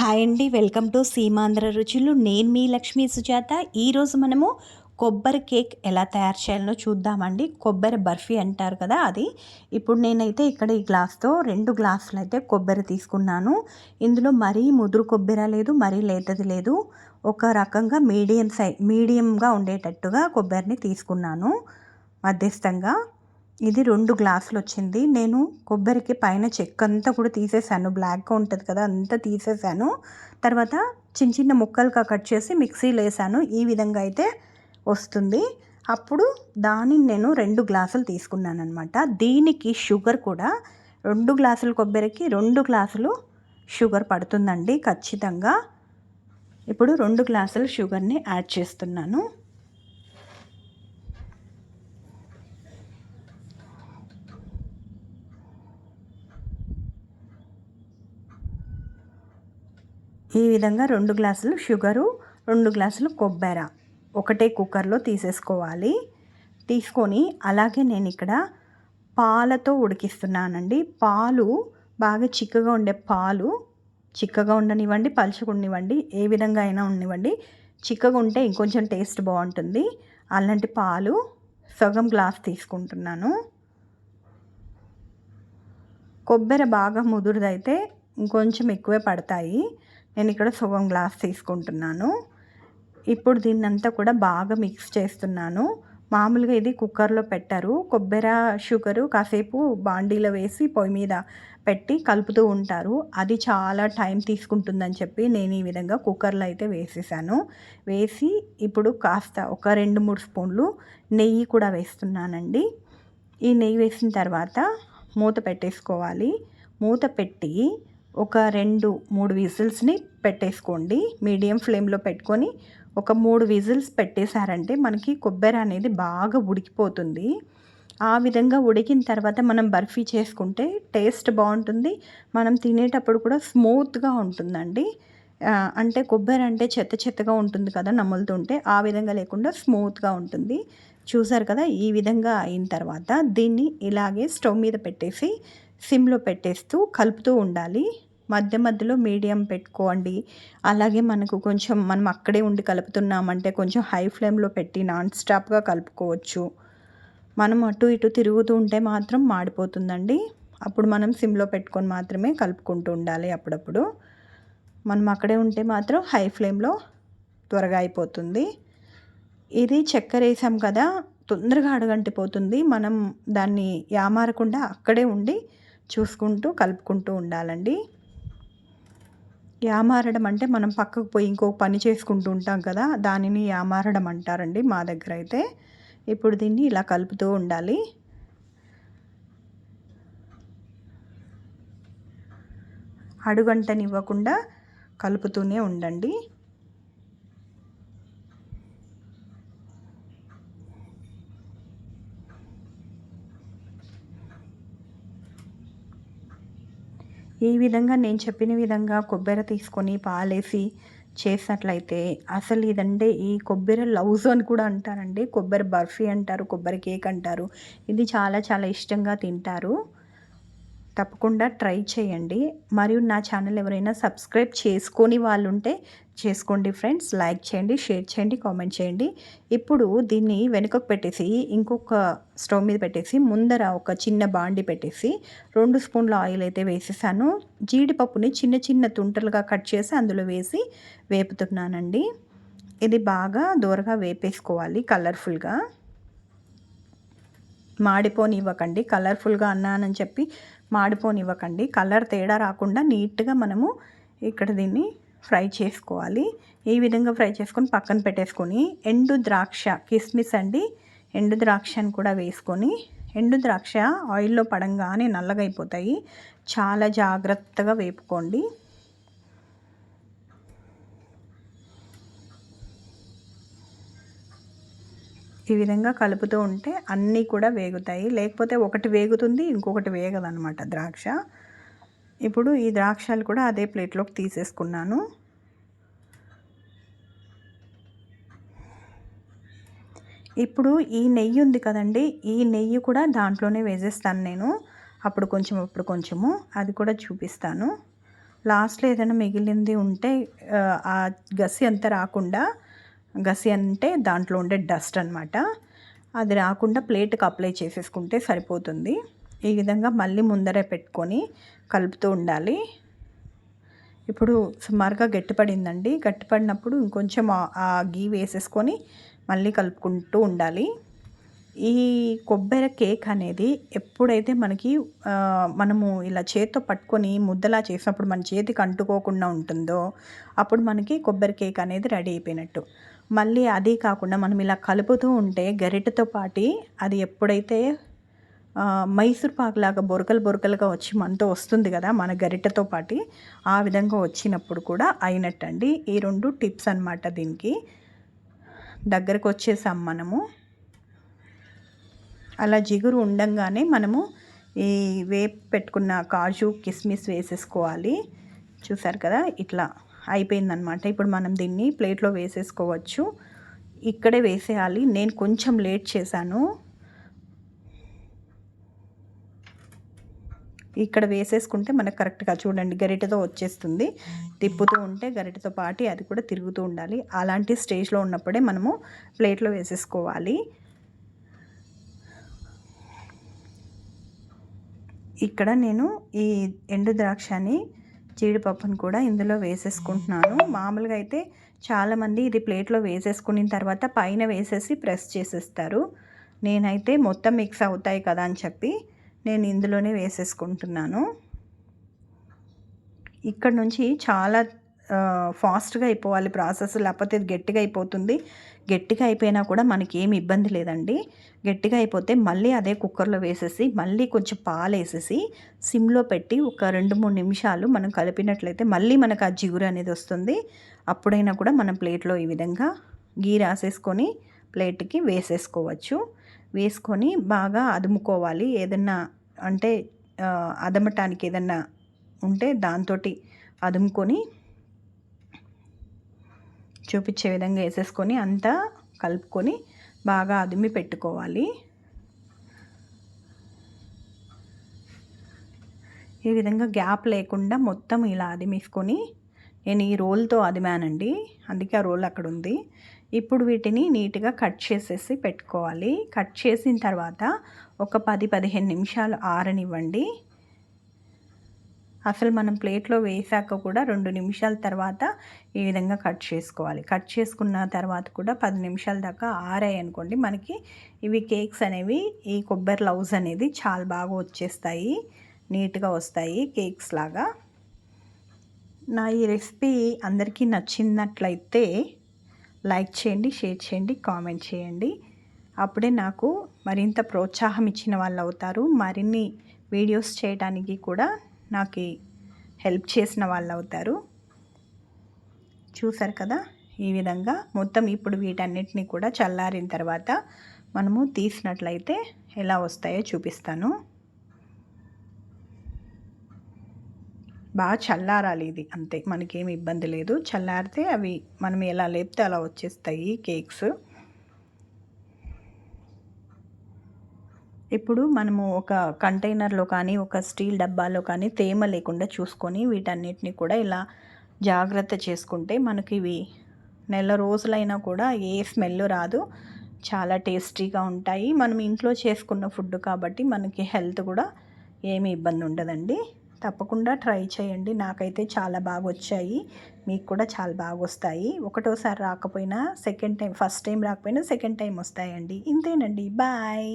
Hi అండి welcome to Seemandhra రుచులు. నేను మీ లక్ష్మీ సుజాత. ఈరోజు మనము కొబ్బరి కేక్ ఎలా తయారు చేయాలో చూద్దామండి. కొబ్బరి బర్ఫీ అంటారు కదా అది. ఇప్పుడు నేనైతే ఇక్కడ ఈ గ్లాస్తో రెండు గ్లాసులు అయితే కొబ్బరి తీసుకున్నాను. ఇందులో మరీ ముదురు కొబ్బరి లేదు మరీ లేతది లేదు. ఒక రకంగా మీడియం సై మీడియంగా ఉండేటట్టుగా కొబ్బరిని తీసుకున్నాను. మధ్యస్థంగా. ఇది రెండు గ్లాసులు వచ్చింది నేను కొబ్బరికి పైన చెక్క అంతా కూడా తీసేసాను. బ్లాక్గా ఉంటుంది కదా అంతా తీసేసాను. తర్వాత చిన్న చిన్న ముక్కలుగా కట్ చేసి మిక్సీలో వేసాను. ఈ విధంగా అయితే వస్తుంది. అప్పుడు దానిని నేను రెండు గ్లాసులు తీసుకున్నాను అనమాట దీనికి షుగర్ కూడా రెండు గ్లాసుల కొబ్బరికి రెండు గ్లాసులు షుగర్ పడుతుందండి ఖచ్చితంగా. ఇప్పుడు రెండు గ్లాసులు షుగర్ని యాడ్ చేస్తున్నాను. ఈ విధంగా రెండు గ్లాసులు షుగరు రెండు గ్లాసులు కొబ్బరి ఒకటే కుక్కర్లో తీసేసుకోవాలి. తీసుకొని అలాగే నేను ఇక్కడ పాలతో ఉడికిస్తున్నానండి. పాలు బాగా చిక్కగా ఉండే పాలు చిక్కగా ఉండనివ్వండి పలుచుకునివ్వండి ఏ విధంగా అయినా ఉండనివ్వండి. చిక్కగా ఉంటే ఇంకొంచెం టేస్ట్ బాగుంటుంది. అలాంటి పాలు సగం గ్లాస్ తీసుకుంటున్నాను. కొబ్బరి బాగా ముదురుదైతే ఇంకొంచెం ఎక్కువే పడతాయి. నేను ఇక్కడ సగం గ్లాస్ తీసుకుంటున్నాను. ఇప్పుడు దీన్నంతా కూడా బాగా మిక్స్ చేస్తున్నాను. మామూలుగా ఇది కుక్కర్లో పెట్టారు. కొబ్బరి షుగరు కాసేపు బాండీలో వేసి పొయ్యి మీద పెట్టి కలుపుతూ ఉంటారు. అది చాలా టైం తీసుకుంటుందని చెప్పి నేను ఈ విధంగా కుక్కర్లో అయితే వేసేసాను. వేసి ఇప్పుడు కాస్త ఒక రెండు మూడు స్పూన్లు నెయ్యి కూడా వేస్తున్నానండి. ఈ నెయ్యి వేసిన తర్వాత మూత పెట్టేసుకోవాలి. మూత పెట్టి ఒక రెండు మూడు విజిల్స్ని పెట్టేసుకోండి. మీడియం ఫ్లేమ్లో పెట్టుకొని ఒక మూడు విజిల్స్ పెట్టేశారంటే మనకి కొబ్బరి అనేది బాగా ఉడికిపోతుంది. ఆ విధంగా ఉడికిన తర్వాత మనం బర్ఫీ చేసుకుంటే టేస్ట్ బాగుంటుంది. మనం తినేటప్పుడు కూడా స్మూత్గా ఉంటుందండి. అంటే కొబ్బరి అంటే చెత్త చెత్తగా ఉంటుంది కదా నములుతుంటే ఆ విధంగా లేకుండా స్మూత్గా ఉంటుంది. చూసారు కదా ఈ విధంగా అయిన తర్వాత దీన్ని ఇలాగే స్టవ్ మీద పెట్టేసి సిమ్లో పెట్టేస్తూ కలుపుతూ ఉండాలి. మధ్య మధ్యలో మీడియం పెట్టుకోండి. అలాగే మనకు కొంచెం మనం అక్కడే ఉండి కలుపుతున్నామంటే కొంచెం హై ఫ్లేమ్లో పెట్టి నాన్ స్టాప్గా కలుపుకోవచ్చు. మనం అటు ఇటు తిరుగుతూ ఉంటే మాత్రం మాడిపోతుందండి. అప్పుడు మనం సిమ్లో పెట్టుకొని మాత్రమే కలుపుకుంటూ ఉండాలి అప్పుడప్పుడు. మనం అక్కడే ఉంటే మాత్రం హై ఫ్లేమ్లో త్వరగా అయిపోతుంది. ఇది చక్కెర వేసాం కదా తొందరగా అడగంటిపోతుంది. మనం దాన్ని యామారకుండా అక్కడే ఉండి చూసుకుంటూ కలుపుకుంటూ ఉండాలండి. యామారడం అంటే మనం పక్కకు పోయి ఇంకో పని చేసుకుంటూ ఉంటాం కదా దానిని యామారడం అంటారండి మా దగ్గర అయితే. ఇప్పుడు దీన్ని ఇలా కలుపుతూ ఉండాలి. అడుగంటనివ్వకుండా కలుపుతూనే ఉండండి. ఈ విధంగా నేను చెప్పిన విధంగా కొబ్బరి తీసుకొని పాలేసి చేసినట్లయితే అసలు ఇదంటే ఈ కొబ్బరి లవ్స్ అని కూడా అంటారండి. కొబ్బరి బర్ఫీ అంటారు కొబ్బరి కేక్ అంటారు. ఇది చాలా చాలా ఇష్టంగా తింటారు. తప్పకుండా ట్రై చేయండి. మరియు నా ఛానల్ ఎవరైనా సబ్స్క్రైబ్ చేసుకొని వాళ్ళు ఉంటే చేసుకోండి ఫ్రెండ్స్. లైక్ చేయండి షేర్ చేయండి కామెంట్ చేయండి. ఇప్పుడు దీన్ని వెనుకకు పెట్టేసి ఇంకొక స్టవ్ మీద పెట్టేసి ముందర ఒక చిన్న బాండి పెట్టేసి రెండు స్పూన్ల ఆయిల్ అయితే వేసేసాను. జీడిపప్పుని చిన్న చిన్న తుంటలుగా కట్ చేసి అందులో వేసి వేపుతున్నానండి. ఇది బాగా దూరగా వేపేసుకోవాలి కలర్ఫుల్గా. మాడిపోనివ్వకండి కలర్ఫుల్గా అన్నానని చెప్పి మాడిపోనివ్వకండి. కలర్ తేడా రాకుండా నీట్గా మనము ఇక్కడ దీన్ని ఫ్రై చేసుకోవాలి. ఈ విధంగా ఫ్రై చేసుకొని పక్కన పెట్టేసుకొని ఎండు ద్రాక్ష కిస్మిస్ అండి. ఎండు ద్రాక్షను కూడా వేసుకొని ఎండు ద్రాక్ష ఆయిల్లో పడంగానే నల్లగా అయిపోతాయి. చాలా జాగ్రత్తగా వేపుకోండి. ఈ విధంగా కలుపుతూ ఉంటే అన్నీ కూడా వేగుతాయి. లేకపోతే ఒకటి వేగుతుంది ఇంకొకటి వేగదనమాట ద్రాక్ష. ఇప్పుడు ఈ ద్రాక్షలు కూడా అదే ప్లేట్లోకి తీసేసుకున్నాను. ఇప్పుడు ఈ నెయ్యి ఉంది కదండి ఈ నెయ్యి కూడా దాంట్లోనే వేసేస్తాను నేను. అప్పుడు కొంచెం అప్పుడు కొంచెము. అది కూడా చూపిస్తాను. లాస్ట్లో ఏదైనా మిగిలింది ఉంటే ఆ, గసి అంతా రాకుండా గసి అంటే దాంట్లో ఉండే డస్ట్ అనమాట అది రాకుండా ప్లేట్కి అప్లై చేసేసుకుంటే సరిపోతుంది. ఈ విధంగా మళ్ళీ ముందరే పెట్టుకొని కలుపుతూ ఉండాలి. ఇప్పుడు సుమారుగా గట్టిపడిందండి. గట్టిపడినప్పుడు ఇంకొంచెం ఆ- గీ వేసేసుకొని మళ్ళీ కలుపుకుంటూ ఉండాలి. ఈ కొబ్బరి కేక్ అనేది ఎప్పుడైతే మనకి మనము ఇలా చేత్తో పట్టుకొని ముద్దలా చేసినప్పుడు మన చేతికి అంటుకోకుండా ఉంటుందో అప్పుడు మనకి కొబ్బరి కేక్ అనేది రెడీ అయిపోయినట్టు. మళ్ళీ అది కాకుండా మనం ఇలా కలుపుతూ ఉంటే గరిటెతో పాటి అది ఎప్పుడైతే మైసూర్ పాక్ లాగా బొరకలు బొరకలుగా వచ్చి మనతో వస్తుంది కదా మన గరిటతో పాటి ఆ విధంగా వచ్చినప్పుడు కూడా అయినట్టండి. ఈ రెండు టిప్స్ అన్నమాట దీనికి. దగ్గరకు వచ్చేసాం మనము. అలా జిగురు ఉండంగానే మనము ఈ వేపు పెట్టుకున్న కాజు కిస్మిస్ వేసేసుకోవాలి. చూసారు కదా ఇట్లా అయిపోయిందనమాట ఇప్పుడు మనం దీన్ని ప్లేట్లో వేసేసుకోవచ్చు. ఇక్కడే వేసేయాలి. నేను కొంచెం లేట్ చేశాను. ఇక్కడ వేసేసుకుంటే మనకు కరెక్ట్గా చూడండి గరిటతో వచ్చేస్తుంది. తిప్పుతూ ఉంటే గరిటతో పాటి అది కూడా తిరుగుతూ ఉండాలి. అలాంటి స్టేజ్లో ఉన్నప్పుడే మనము ప్లేట్లో వేసేసుకోవాలి. ఇక్కడ నేను ఈ ఎండు ద్రాక్షని జీడిపప్పును కూడా ఇందులో వేసేసుకుంటున్నాను. మామూలుగా అయితే చాలామంది ఇది ప్లేట్లో వేసేసుకున్న తర్వాత పైన వేసేసి ప్రెస్ చేసేస్తారు. నేనైతే మొత్తం మిక్స్ అవుతాయి కదా అని చెప్పి. నేను ఇందులోనే వేసేసుకుంటున్నాను. ఇక్కడ నుంచి చాలా ఫాస్ట్గా అయిపోవాలి ప్రాసెస్. లేకపోతే ఇది గట్టిగా అయిపోతుంది. గట్టిగా అయిపోయినా కూడా మనకి ఏమి ఇబ్బంది లేదండి. గట్టిగా అయిపోతే మళ్ళీ అదే కుక్కర్లో వేసేసి మళ్ళీ కొంచెం పాలు వేసేసి సిమ్లో పెట్టి ఒక రెండు మూడు నిమిషాలు మనం కలిపినట్లయితే మళ్ళీ మనకు ఆ జిగురు అనేది వస్తుంది. అప్పుడైనా కూడా మనం ప్లేట్లో ఈ విధంగా గీ రాసేసుకొని ప్లేట్కి వేసేసుకోవచ్చు. వేసుకొని బాగా అదుముకోవాలి. ఏదన్నా అంటే అదమటానికి ఏదన్నా ఉంటే దాంతో అదుముకొని చూపించే విధంగా వేసేసుకొని అంతా కలుపుకొని బాగా అదిమి పెట్టుకోవాలి. ఈ విధంగా గ్యాప్ లేకుండా మొత్తం ఇలా అదిమేసుకొని నేను ఈ రోల్తో అదిమానండి. అందుకే ఆ రోల్ అక్కడ ఉంది. ఇప్పుడు వీటిని నీట్గా కట్ చేసేసి పెట్టుకోవాలి. కట్ చేసిన తర్వాత ఒక పది పదిహేను నిమిషాలు ఆరనివ్వండి. అసలు మనం ప్లేట్లో వేసాక కూడా రెండు నిమిషాల తర్వాత ఈ విధంగా కట్ చేసుకోవాలి. కట్ చేసుకున్న తర్వాత కూడా పది నిమిషాల దాకా ఆరాయి అనుకోండి మనకి ఇవి కేక్స్ అనేవి ఈ కొబ్బరి లవ్స్ అనేది చాలా బాగా వచ్చేస్తాయి. నీట్గా వస్తాయి కేక్స్ లాగా. నా ఈ రెసిపీ అందరికీ నచ్చినట్లయితే లైక్ చేయండి షేర్ చేయండి కామెంట్ చేయండి. అప్పుడే నాకు మరింత ప్రోత్సాహం ఇచ్చిన వాళ్ళు అవుతారు. మరిన్ని వీడియోస్ చేయడానికి కూడా నాకు హెల్ప్ చేసిన వాళ్ళు అవుతారు. చూసారు కదా? ఈ విధంగా మొత్తం ఇప్పుడు వీటన్నిటిని కూడా చల్లారిన తర్వాత మనము తీసినట్లయితే ఎలా వస్తాయో చూపిస్తాను. బాగా చల్లారాలి ఇది. అంతే మనకేమి ఇబ్బంది లేదు. చల్లారితే అవి మనం ఎలా లేపితే అలా వచ్చేస్తాయి కేక్స్. ఇప్పుడు మనము ఒక కంటైనర్లో కానీ ఒక స్టీల్ డబ్బాలో కానీ తేమ లేకుండా చూసుకొని వీటన్నిటిని కూడా ఇలా జాగ్రత్త చేసుకుంటే మనకి ఇవి నెల రోజులైనా కూడా ఏ స్మెల్ రాదు. చాలా టేస్టీగా ఉంటాయి. మనం ఇంట్లో చేసుకున్న ఫుడ్ కాబట్టి మనకి హెల్త్ కూడా ఏమీ ఇబ్బంది ఉండదండి. తప్పకుండా ట్రై చేయండి. నాకైతే చాలా బాగా వచ్చాయి మీకు కూడా చాలా బాగా వస్తాయి ఒకటోసారి రాకపోయినా సెకండ్ టైం ఫస్ట్ టైం రాకపోయినా సెకండ్ టైం వస్తాయండి. ఇంతేనండి. బాయ్.